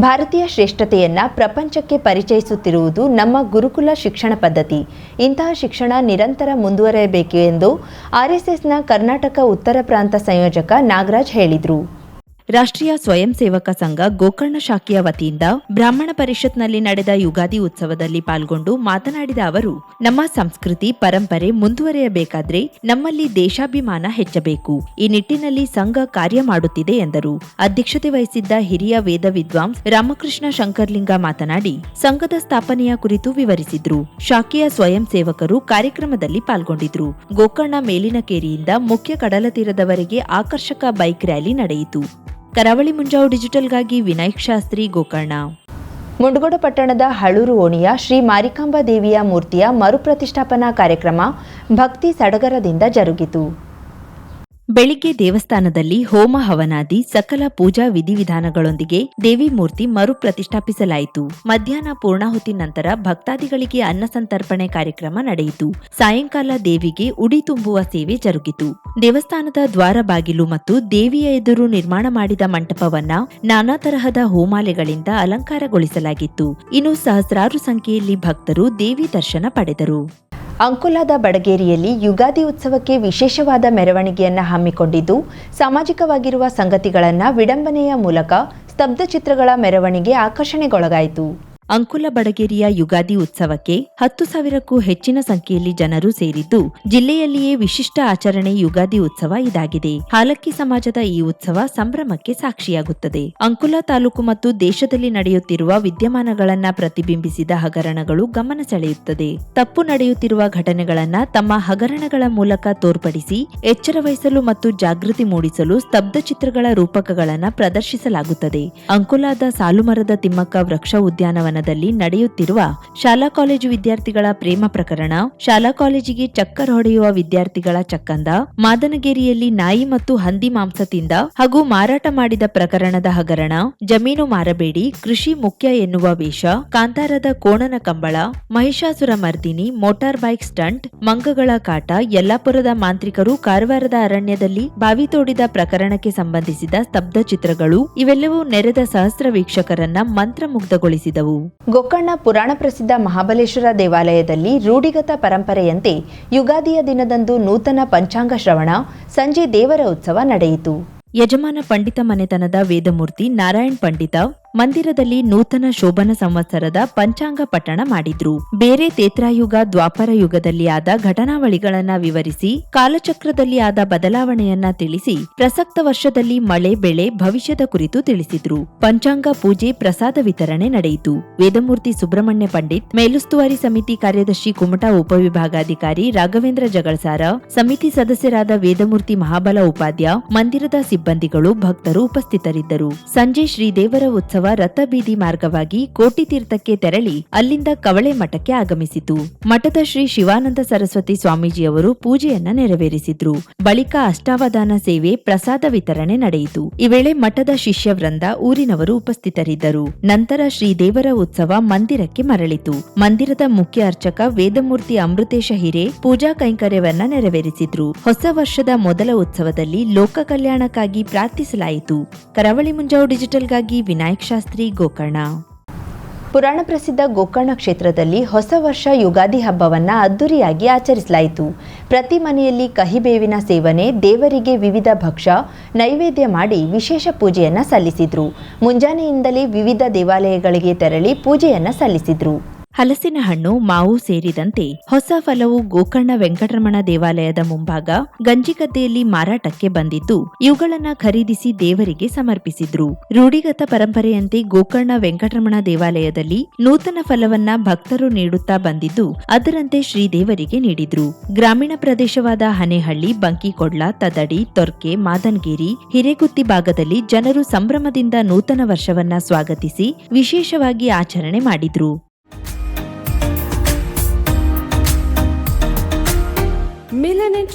ಭಾರತೀಯ ಶ್ರೇಷ್ಠತೆಯನ್ನ ಪ್ರಪಂಚಕ್ಕೆ ಪರಿಚಯಿಸುತ್ತಿರುವುದು ನಮ್ಮ ಗುರುಕುಲ ಶಿಕ್ಷಣ ಪದ್ಧತಿ. ಇಂತಹ ಶಿಕ್ಷಣ ನಿರಂತರ ಮುಂದುವರೆಯಬೇಕು ಎಂದು ಆರ್ಎಸ್ಎಸ್ನ ಕರ್ನಾಟಕ ಉತ್ತರ ಪ್ರಾಂತ ಸಂಯೋಜಕ ನಾಗರಾಜ್ ಹೇಳಿದರು. ರಾಷ್ಟ್ರೀಯ ಸ್ವಯಂ ಸೇವಕ ಸಂಘ ಗೋಕರ್ಣ ಶಾಖೆಯ ವತಿಯಿಂದ ಬ್ರಾಹ್ಮಣ ಪರಿಷತ್ನಲ್ಲಿ ನಡೆದ ಯುಗಾದಿ ಉತ್ಸವದಲ್ಲಿ ಪಾಲ್ಗೊಂಡು ಮಾತನಾಡಿದ ಅವರು, ನಮ್ಮ ಸಂಸ್ಕೃತಿ, ಪರಂಪರೆ ಮುಂದುವರೆಯಬೇಕಾದ್ರೆ ನಮ್ಮಲ್ಲಿ ದೇಶಾಭಿಮಾನ ಹೆಚ್ಚಬೇಕು. ಈ ನಿಟ್ಟಿನಲ್ಲಿ ಸಂಘ ಕಾರ್ಯ ಮಾಡುತ್ತಿದೆ ಎಂದರು. ಅಧ್ಯಕ್ಷತೆ ವಹಿಸಿದ್ದ ಹಿರಿಯ ವೇದ ವಿದ್ವಾಂಸ್ ರಾಮಕೃಷ್ಣ ಶಂಕರ್ಲಿಂಗ ಮಾತನಾಡಿ, ಸಂಘದ ಸ್ಥಾಪನೆಯ ಕುರಿತು ವಿವರಿಸಿದ್ರು. ಶಾಖೆಯ ಸ್ವಯಂ ಸೇವಕರು ಕಾರ್ಯಕ್ರಮದಲ್ಲಿ ಪಾಲ್ಗೊಂಡಿದ್ರು. ಗೋಕರ್ಣ ಮೇಲಿನ ಕೇರಿಯಿಂದ ಮುಖ್ಯ ಕಡಲ ತೀರದವರೆಗೆ ಆಕರ್ಷಕ ಬೈಕ್ ರ್ಯಾಲಿ ನಡೆಯಿತು. ಕರಾವಳಿ ಮುಂಜಾವು ಡಿಜಿಟಲ್ಗಾಗಿ ವಿನಾಯಕ್ ಶಾಸ್ತ್ರಿ, ಗೋಕರ್ಣ. ಮುಂಡಗೋಡ ಪಟ್ಟಣದ ಹಳೂರು ಓಣಿಯ ಶ್ರೀ ಮಾರಿಕಾಂಬಾ ದೇವಿಯ ಮೂರ್ತಿಯ ಮರುಪ್ರತಿಷ್ಠಾಪನಾ ಕಾರ್ಯಕ್ರಮ ಭಕ್ತಿ ಸಡಗರದಿಂದ ಜರುಗಿತು. ಬೆಳಿಗ್ಗೆ ದೇವಸ್ಥಾನದಲ್ಲಿ ಹೋಮ ಹವನಾದಿ, ಸಕಲ ಪೂಜಾ ವಿಧಿವಿಧಾನಗಳೊಂದಿಗೆ ದೇವಿ ಮೂರ್ತಿ ಮರು ಪ್ರತಿಷ್ಠಾಪಿಸಲಾಯಿತು ಮಧ್ಯಾಹ್ನ ಪೂರ್ಣಾಹುತಿ ನಂತರ ಭಕ್ತಾದಿಗಳಿಗೆ ಅನ್ನ ಸಂತರ್ಪಣೆ ಕಾರ್ಯಕ್ರಮ ನಡೆಯಿತು. ಸಾಯಂಕಾಲ ದೇವಿಗೆ ಉಡಿ ತುಂಬುವ ಸೇವೆ ಜರುಗಿತು. ದೇವಸ್ಥಾನದ ದ್ವಾರ ಬಾಗಿಲು ಮತ್ತು ದೇವಿಯ ಎದುರು ನಿರ್ಮಾಣ ಮಾಡಿದ ಮಂಟಪವನ್ನ ನಾನಾ ತರಹದ ಹೋಮಾಲೆಗಳಿಂದ ಅಲಂಕಾರಗೊಳಿಸಲಾಗಿತ್ತು. ಇನ್ನು ಸಹಸ್ರಾರು ಸಂಖ್ಯೆಯಲ್ಲಿ ಭಕ್ತರು ದೇವಿ ದರ್ಶನ ಪಡೆದರು. ಅಂಕೋಲಾದ ಬಡಗೇರಿಯಲ್ಲಿ ಯುಗಾದಿ ಉತ್ಸವಕ್ಕೆ ವಿಶೇಷವಾದ ಮೆರವಣಿಗೆಯನ್ನು ಹಮ್ಮಿಕೊಂಡಿದ್ದು, ಸಾಮಾಜಿಕವಾಗಿರುವ ಸಂಗತಿಗಳನ್ನು ವಿಡಂಬನೆಯ ಮೂಲಕ ಸ್ತಬ್ಧ ಚಿತ್ರಗಳ ಮೆರವಣಿಗೆ ಆಕರ್ಷಣೆಗೊಳಗಾಯಿತು. ಅಂಕುಲ ಬಡಗೇರಿಯ ಯುಗಾದಿ ಉತ್ಸವಕ್ಕೆ ಹತ್ತು ಸಾವಿರಕ್ಕೂ ಹೆಚ್ಚಿನ ಸಂಖ್ಯೆಯಲ್ಲಿ ಜನರು ಸೇರಿದ್ದು, ಜಿಲ್ಲೆಯಲ್ಲಿಯೇ ವಿಶಿಷ್ಟ ಆಚರಣೆ ಯುಗಾದಿ ಉತ್ಸವ ಇದಾಗಿದೆ. ಹಾಲಕ್ಕಿ ಸಮಾಜದ ಈ ಉತ್ಸವ ಸಂಭ್ರಮಕ್ಕೆ ಸಾಕ್ಷಿಯಾಗುತ್ತದೆ. ಅಂಕುಲ ತಾಲೂಕು ಮತ್ತು ದೇಶದಲ್ಲಿ ನಡೆಯುತ್ತಿರುವ ವಿದ್ಯಮಾನಗಳನ್ನ ಪ್ರತಿಬಿಂಬಿಸಿದ ಹಗರಣಗಳು ಗಮನ ಸೆಳೆಯುತ್ತದೆ. ತಪ್ಪು ನಡೆಯುತ್ತಿರುವ ಘಟನೆಗಳನ್ನ ತಮ್ಮ ಹಗರಣಗಳ ಮೂಲಕ ತೋರ್ಪಡಿಸಿ, ಎಚ್ಚರ ವಹಿಸಲು ಮತ್ತು ಜಾಗೃತಿ ಮೂಡಿಸಲು ಸ್ತಬ್ಧ ಚಿತ್ರಗಳ ರೂಪಕಗಳನ್ನ ಪ್ರದರ್ಶಿಸಲಾಗುತ್ತದೆ. ಅಂಕುಲಾದ ಸಾಲುಮರದ ತಿಮ್ಮಕ್ಕ ವೃಕ್ಷ ಉದ್ಯಾನವನದಲ್ಲಿ ನಡೆಯುತ್ತಿರುವ ಶಾಲಾ ಕಾಲೇಜು ವಿದ್ಯಾರ್ಥಿಗಳ ಪ್ರೇಮ ಪ್ರಕರಣ, ಶಾಲಾ ಕಾಲೇಜಿಗೆ ಚಕ್ಕರ್ ಹೊಡೆಯುವ ವಿದ್ಯಾರ್ಥಿಗಳ ಚಕ್ಕಂದ, ಮಾದನಗೇರಿಯಲ್ಲಿ ನಾಯಿ ಮತ್ತು ಹಂದಿ ಮಾಂಸ ತಿಂದ ಹಾಗೂ ಮಾರಾಟ ಮಾಡಿದ ಪ್ರಕರಣದ ಹಗರಣ, ಜಮೀನು ಮಾರಬೇಡಿ, ಕೃಷಿ ಮುಖ್ಯ ಎನ್ನುವ ವೇಷ, ಕಾಂತಾರದ ಕೋಣನ Kambala, Mahishasura Mardini, motor bike stunt, ಮಂಗಗಳ ಕಾಟ, ಯಲ್ಲಾಪುರದ ಮಾಂತ್ರಿಕರು ಕಾರವಾರದ ಅರಣ್ಯದಲ್ಲಿ ಬಾವಿ ತೋಡಿದ ಪ್ರಕರಣಕ್ಕೆ ಸಂಬಂಧಿಸಿದ ಸ್ತಬ್ಧ ಚಿತ್ರಗಳು ಇವೆಲ್ಲವೂ ನೆರೆದ ಸಹಸ್ರ ವೀಕ್ಷಕರನ್ನ ಮಂತ್ರಮುಗ್ಧಗೊಳಿಸಿದವು. ಗೋಕರ್ಣ ಪುರಾಣ ಪ್ರಸಿದ್ಧ ಮಹಾಬಲೇಶ್ವರ ದೇವಾಲಯದಲ್ಲಿ ರೂಢಿಗತ ಪರಂಪರೆಯಂತೆ ಯುಗಾದಿಯ ದಿನದಂದು ನೂತನ ಪಂಚಾಂಗ ಶ್ರವಣ ಸಂಜೆ ದೇವರ ಉತ್ಸವ ನಡೆಯಿತು. ಯಜಮಾನ ಪಂಡಿತ ಮನೆತನದ ವೇದಮೂರ್ತಿ ನಾರಾಯಣ್ ಪಂಡಿತ ಮಂದಿರದಲ್ಲಿ ನೂತನ ಶೋಭನ ಸಂವತ್ಸರದ ಪಂಚಾಂಗ ಪಠಣ ಮಾಡಿದ್ರು. ಬೇರೆ ತೇತ್ರಾಯುಗ ದ್ವಾಪರ ಯುಗದಲ್ಲಿ ಆದ ಘಟನಾವಳಿಗಳನ್ನ ವಿವರಿಸಿ, ಕಾಲಚಕ್ರದಲ್ಲಿ ಆದ ಬದಲಾವಣೆಯನ್ನ ತಿಳಿಸಿ, ಪ್ರಸಕ್ತ ವರ್ಷದಲ್ಲಿ ಮಳೆ, ಬೆಳೆ, ಭವಿಷ್ಯದ ಕುರಿತು ತಿಳಿಸಿದ್ರು. ಪಂಚಾಂಗ ಪೂಜೆ, ಪ್ರಸಾದ ವಿತರಣೆ ನಡೆಯಿತು. ವೇದಮೂರ್ತಿ ಸುಬ್ರಹ್ಮಣ್ಯ ಪಂಡಿತ್, ಮೇಲುಸ್ತುವಾರಿ ಸಮಿತಿ ಕಾರ್ಯದರ್ಶಿ ಕುಮಟಾ ಉಪವಿಭಾಗಾಧಿಕಾರಿ ರಾಘವೇಂದ್ರ ಜಗಳಸಾರ, ಸಮಿತಿ ಸದಸ್ಯರಾದ ವೇದಮೂರ್ತಿ ಮಹಾಬಲ ಉಪಾಧ್ಯ, ಮಂದಿರದ ಸಿಬ್ಬಂದಿಗಳು, ಭಕ್ತರು ಉಪಸ್ಥಿತರಿದ್ದರು. ಸಂಜೆ ಶ್ರೀದೇವರ ಉತ್ಸವ ರಥಬೀದಿ ಮಾರ್ಗವಾಗಿ ಕೋಟಿ ತೀರ್ಥಕ್ಕೆ ತೆರಳಿ ಅಲ್ಲಿಂದ ಕವಳೆ ಮಠಕ್ಕೆ ಆಗಮಿಸಿತು. ಮಠದ ಶ್ರೀ ಶಿವಾನಂದ ಸರಸ್ವತಿ ಸ್ವಾಮೀಜಿಯವರು ಪೂಜೆಯನ್ನ ನೆರವೇರಿಸಿದ್ರು. ಬಳಿಕ ಅಷ್ಟಾವಧಾನ ಸೇವೆ, ಪ್ರಸಾದ ವಿತರಣೆ ನಡೆಯಿತು. ಈ ವೇಳೆ ಮಠದ ಶಿಷ್ಯ ವೃಂದ ಊರಿನವರು ಉಪಸ್ಥಿತರಿದ್ದರು. ನಂತರ ಶ್ರೀ ದೇವರ ಉತ್ಸವ ಮಂದಿರಕ್ಕೆ ಮರಳಿತು. ಮಂದಿರದ ಮುಖ್ಯ ಅರ್ಚಕ ವೇದಮೂರ್ತಿ ಅಮೃತೇಶ ಹಿರೇ ಪೂಜಾ ಕೈಂಕರ್ಯವನ್ನ ನೆರವೇರಿಸಿದ್ರು. ಹೊಸ ವರ್ಷದ ಮೊದಲ ಉತ್ಸವದಲ್ಲಿ ಲೋಕ ಕಲ್ಯಾಣಕ್ಕಾಗಿ ಪ್ರಾರ್ಥಿಸಲಾಯಿತು. ಕರಾವಳಿ ಮುಂಜಾವು ಡಿಜಿಟಲ್ಗಾಗಿ ವಿನಾಯಕ್ ಶಾಸ್ತ್ರಿ ಗೋಕರ್ಣ. ಪುರಾಣ ಪ್ರಸಿದ್ಧ ಗೋಕರ್ಣ ಕ್ಷೇತ್ರದಲ್ಲಿ ಹೊಸ ವರ್ಷ ಯುಗಾದಿ ಹಬ್ಬವನ್ನು ಅದ್ದೂರಿಯಾಗಿ ಆಚರಿಸಲಾಯಿತು. ಪ್ರತಿ ಮನೆಯಲ್ಲಿ ಕಹಿಬೇವಿನ ಸೇವನೆ, ದೇವರಿಗೆ ವಿವಿಧ ಭಕ್ಷ ನೈವೇದ್ಯ ಮಾಡಿ ವಿಶೇಷ ಪೂಜೆಯನ್ನು ಸಲ್ಲಿಸಿದರು. ಮುಂಜಾನೆಯಿಂದಲೇ ವಿವಿಧ ದೇವಾಲಯಗಳಿಗೆ ತೆರಳಿ ಪೂಜೆಯನ್ನು ಸಲ್ಲಿಸಿದ್ರು. ಹಲಸಿನ ಹಣ್ಣು, ಮಾವು ಸೇರಿದಂತೆ ಹೊಸ ಫಲವು ಗೋಕರ್ಣ ವೆಂಕಟರಮಣ ದೇವಾಲಯದ ಮುಂಭಾಗ ಗಂಜಿಗದ್ದೆಯಲ್ಲಿ ಮಾರಾಟಕ್ಕೆ ಬಂದಿದ್ದು, ಇವುಗಳನ್ನ ಖರೀದಿಸಿ ದೇವರಿಗೆ ಸಮರ್ಪಿಸಿದ್ರು. ರೂಢಿಗತ ಪರಂಪರೆಯಂತೆ ಗೋಕರ್ಣ ವೆಂಕಟರಮಣ ದೇವಾಲಯದಲ್ಲಿ ನೂತನ ಫಲವನ್ನ ಭಕ್ತರು ನೀಡುತ್ತಾ ಬಂದಿದ್ದು, ಅದರಂತೆ ಶ್ರೀದೇವರಿಗೆ ನೀಡಿದ್ರು. ಗ್ರಾಮೀಣ ಪ್ರದೇಶವಾದ ಹನೇಹಳ್ಳಿ, ಬಂಕಿಕೊಡ್ಲ, ತದಡಿ, ತೊರ್ಕೆ, ಮಾದನ್ಗೇರಿ, ಹಿರೇಗುತ್ತಿ ಭಾಗದಲ್ಲಿ ಜನರು ಸಂಭ್ರಮದಿಂದ ನೂತನ ವರ್ಷವನ್ನ ಸ್ವಾಗತಿಸಿ ವಿಶೇಷವಾಗಿ ಆಚರಣೆ ಮಾಡಿದ್ರು.